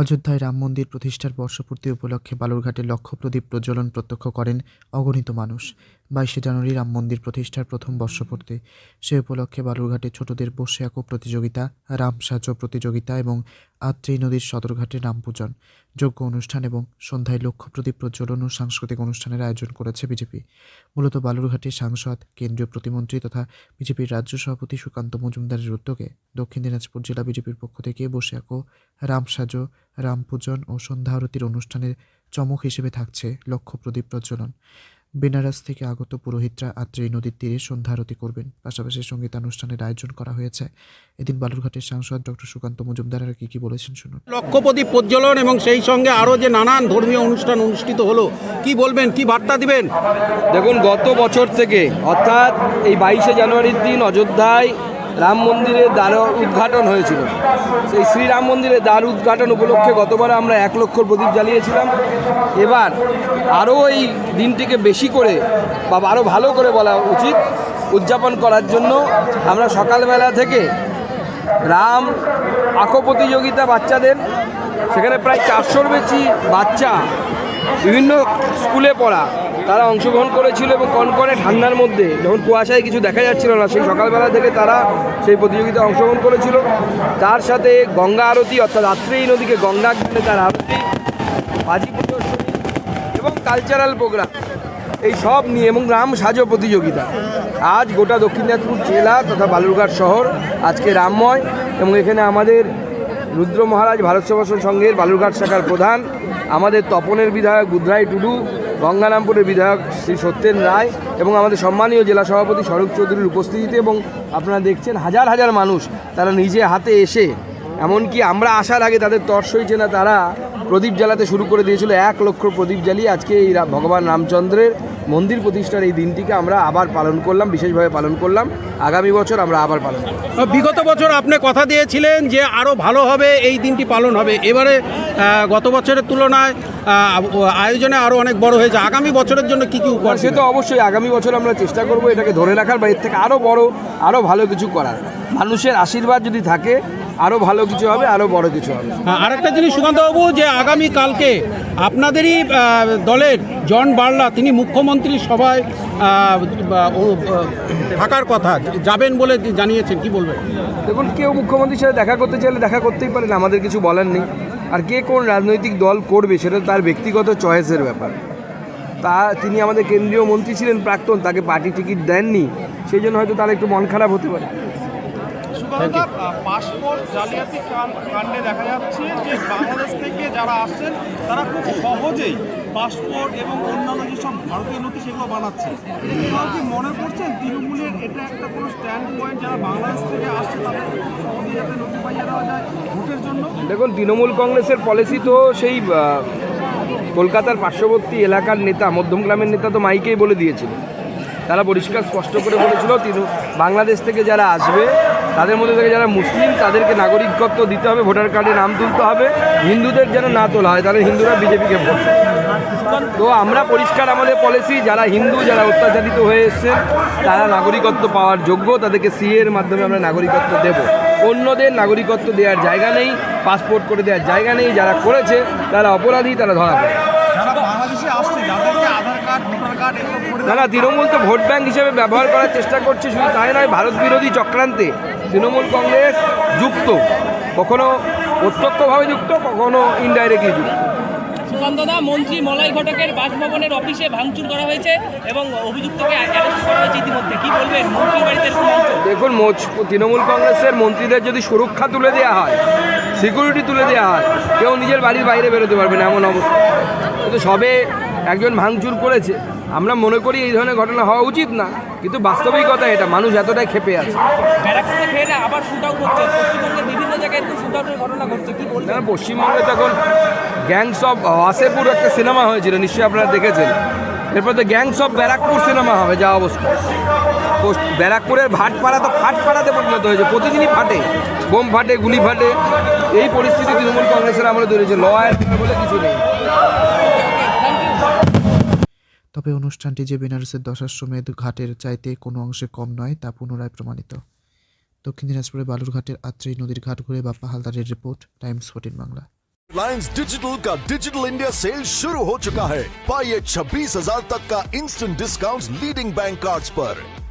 অযোধ্যায় রাম মন্দির প্রতিষ্ঠার বর্ষপূর্তি উপলক্ষে বালুরঘাটে লক্ষ্য প্রদীপ প্রজ্বলন প্রত্যক্ষ করেন অগণিত মানুষ। বাইশে জানুয়ারি রাম মন্দির প্রতিষ্ঠার প্রথম বর্ষপূর্তি। সে উপলক্ষে বালুরঘাটে ছোটদের বসে আঁকো প্রতিযোগিতা, রাম সাজো প্রতিযোগিতা এবং আত্রেই নদীর সদরঘাটে রাম পূজন। যোগ্য অনুষ্ঠান এবং সন্ধ্যায় লক্ষ্য প্রদীপ প্রজ্বলন ও সাংস্কৃতিক অনুষ্ঠানের আয়োজন করেছে বিজেপি। মূলত বালুরঘাটের সাংসদ, কেন্দ্রীয় প্রতিমন্ত্রী তথা বিজেপির রাজ্য সভাপতি সুকান্ত মজুমদারের উদ্যোগে দক্ষিণ দিনাজপুর জেলা বিজেপির পক্ষ থেকে বসে আঁকো রাম সাজো, রাম পূজন ও সন্ধ্যা আরতির অনুষ্ঠানের চমক হিসেবে থাকছে লক্ষ্য প্রদীপ প্রজ্বলন। বেনারস থেকে আগত পুরোহিতরা আত্রেই নদীর তীরে সন্ধ্যা আরতি করবেন। পাশাপাশি সঙ্গীতানুষ্ঠানের আয়োজন করা হয়েছে। এদিন বালুরঘাটের সাংসদ ডক্টর সুকান্ত মজুমদার আর কি কি বলেছেন শুনুন। লক্ষ্যপতি প্রজ্বলন এবং সেই সঙ্গে আরও যে নানান ধর্মীয় অনুষ্ঠান অনুষ্ঠিত হলো কি বলবেন কি বার্তা দিবেন? দেখুন গত বছর থেকে অর্থাৎ এই বাইশে জানুয়ারির দিন অযোধ্যায় রাম মন্দিরের দ্বার উদ্ঘাটন হয়েছিল। সেই শ্রীরাম মন্দিরের দ্বার উদ্ঘাটন উপলক্ষে গতবার আমরা এক লক্ষ প্রদীপ জ্বালিয়েছিলাম। এবার আরও এই দিনটিকে বেশি করে বা আরও ভালো করে বলা উচিত উদযাপন করার জন্য আমরা সকালবেলা থেকে রাম আঁকো প্রতিযোগিতা বাচ্চাদের, সেখানে প্রায় চারশোর বেশি বাচ্চা বিভিন্ন স্কুলে পড়া তারা অংশগ্রহণ করেছিল এবং কনকনে ঠান্ডার মধ্যে যখন কুয়াশায় কিছু দেখা যাচ্ছিল না, সেই সকালবেলা থেকে তারা সেই প্রতিযোগিতায় অংশগ্রহণ করেছিল। তার সাথে গঙ্গা আরতি, অর্থাৎ রাত্রেই নদীকে গঙ্গা ঘাটে তার আরতি, বাজি প্রদর্শনী এবং কালচারাল প্রোগ্রাম এই সব নিয়ে এবং রাম সাজো প্রতিযোগিতা। আজ গোটা দক্ষিণ দিনাজপুর জেলা তথা বালুরঘাট শহর আজকে রামময় এবং এখানে আমাদের রুদ্র মহারাজ ভারত সেবাসন সংঘের বালুরঘাট শাখার প্রধান, আমাদের তপনের বিধায়ক বুধরাই টুডু গঙ্গারামপুরের বিধায়ক শ্রী সত্যেন রায় এবং আমাদের সম্মানীয় জেলা সভাপতি স্বরূপ চৌধুরীর উপস্থিতিতে এবং আপনারা দেখছেন হাজার হাজার মানুষ তারা নিজে হাতে এসে, এমনকি আমরা আসার আগে তাদের তর্স হয়েছে না, তারা প্রদীপ জ্বালাতে শুরু করে দিয়েছিল, এক লক্ষ প্রদীপ জ্বালিয়ে আজকে এই ভগবান রামচন্দ্রের মন্দির প্রতিষ্ঠার এই দিনটিকে আমরা আবার পালন করলাম বিশেষভাবে পালন করলাম। আগামী বছর আমরা আবার পালন বিগত বছর আপনি কথা দিয়েছিলেন যে আরও ভালো হবে এই দিনটি পালন হবে। এবারে গত বছরের তুলনায় আয়োজনে আরও অনেক বড় হয়েছে। আগামী বছরের জন্য কি কি উপহার সে তো অবশ্যই আগামী বছর আমরা চেষ্টা করব এটাকে ধরে রাখার বা এর থেকে আরও বড় আরও ভালো কিছু করার। মানুষের আশীর্বাদ যদি থাকে আরও ভালো কিছু হবে আরও বড় কিছু হবে। হ্যাঁ, আরেকটা জিনিস সুকান্তবাবু যে আগামী কালকে আপনাদেরই দলের জন বার্লা তিনি মুখ্যমন্ত্রী সভায় থাকার কথা যাবেন বলে জানিয়েছেন কি বলবেন? দেখুন কেউ মুখ্যমন্ত্রীর সাথে দেখা করতে চাইলে দেখা করতেই পারেন আমাদের কিছু বলার নেই। আর কে কোন রাজনৈতিক দল করবে সেটা তার ব্যক্তিগত চয়েসের ব্যাপার। তা তিনি আমাদের কেন্দ্রীয় মন্ত্রী ছিলেন প্রাক্তন তাকে পার্টি টিকিট দেননি সেই জন্য হয়তো তার একটু মন খারাপ হতে পারে। পাসপোর্ট জালিয়াতি কাণ্ডে দেখা যাচ্ছে যে বাংলাদেশ থেকে যারা আসছেন তারা খুব সহজেই পাসপোর্ট এবং অন্যান্য যেসব ভারতীয় নথি সেগুলো বানাচ্ছে। কি মনে করছেন তৃণমূলের এটা একটা কোনো স্ট্যান্ড পয়েন্ট যারা বাংলাদেশ থেকে আসছে তাদের সহজেই যাতে নথি পাইয়ে দেওয়া যায় ভোটের জন্য? দেখুন তৃণমূল কংগ্রেসের পলিসি তো সেই কলকাতার পার্শ্ববর্তী এলাকার নেতা মধ্যমগ্রামের নেতা তো মাইকেই বলে দিয়েছিল। তারা পরিষ্কার স্পষ্ট করে বলেছিল বাংলাদেশ থেকে যারা আসবে তাদের মধ্যে থেকে যারা মুসলিম তাদেরকে নাগরিকত্ব দিতে হবে ভোটার কার্ডে নাম তুলতে হবে হিন্দুদের যেন না তোলা হয় তাহলে হিন্দুরা বিজেপিকে ভোট তো আমরা পরিষ্কার আমাদের পলিসি যারা হিন্দু যারা অত্যাচারিত হয়ে এসছেন তারা নাগরিকত্ব পাওয়ার যোগ্য তাদেরকে সিএ এর মাধ্যমে আমরা নাগরিকত্ব দেব। অন্যদের নাগরিকত্ব দেওয়ার জায়গা নেই পাসপোর্ট করে দেওয়ার জায়গা নেই যারা করেছে তারা অপরাধী তারা ধরা পড়ে। না তৃণমূল তো ভোট ব্যাংক হিসেবে ব্যবহার করার চেষ্টা করছে শুধু তাই নয় ভারত বিরোধী চক্রান্তে তৃণমূল কংগ্রেস যুক্ত কখনো প্রত্যক্ষভাবে যুক্ত কখনো ইনডাইরেক্টলি যুক্ত। সুকান্তদা মন্ত্রী মলয় ঘটকের বাসভবনের অফিসে ভাঙচুর করা হয়েছে এবং অভিযুক্তকে অ্যারেস্ট করা হয়েছে ইতিমধ্যে। কি বলবেন? মন্ত্রীর বাড়িতে দেখুন তৃণমূল কংগ্রেসের মন্ত্রীদের যদি সুরক্ষা তুলে দেওয়া হয় সিকিউরিটি তুলে দেওয়া হয় কেউ নিজের বাড়ির বাইরে বেরোতে পারবে না এমন অবস্থা। কিন্তু সবে একজন ভাঙচুর করেছে আমরা মনে করি এই ধরনের ঘটনা হওয়া উচিত না। কিন্তু বাস্তবিকতা এটা মানুষ এতটাই ক্ষেপে আছে। ব্যারাকপুরে আবার হচ্ছে। পশ্চিমবঙ্গের বিভিন্ন জায়গায় তো শুট আউটের ঘটনা ঘটছে। কি বলবেন? পশ্চিমবঙ্গে তখন গ্যাংস অফ ওয়াসেপুর একটা সিনেমা হয়েছিল নিশ্চয়ই আপনারা দেখেছেন। এরপর তো গ্যাংস অফ ব্যারাকপুর সিনেমা হবে যা অবস্থা। ব্যারাকপুরের ভাটপাড়া তো ফাটপাড়াতে পরিণত হয়েছে প্রতিদিনই ফাটে। বোম ফাটে গুলি ফাটে। এই পরিস্থিতি তৃণমূল কংগ্রেসের আমরা হয়েছে ল অ্যান্ড বলে কিছু নেই। তবে অনুষ্ঠানটি যে বেনারসের দশাশ্বমেধ ঘাটের চাইতে কোনো অংশে কম নয় তা পুনরায় প্রমাণিত দক্ষিণ দিনাজপুরের বালুরঘাটের আত্রেই নদীর ঘাট ঘুরে বাপ্পা হালদারের report Times fourteen Bangla Reliance digital का डिजिटल इंडिया सेल शुरू हो चुका है पाइए छब्बीस हजार तक का instant discount leading bank cards पर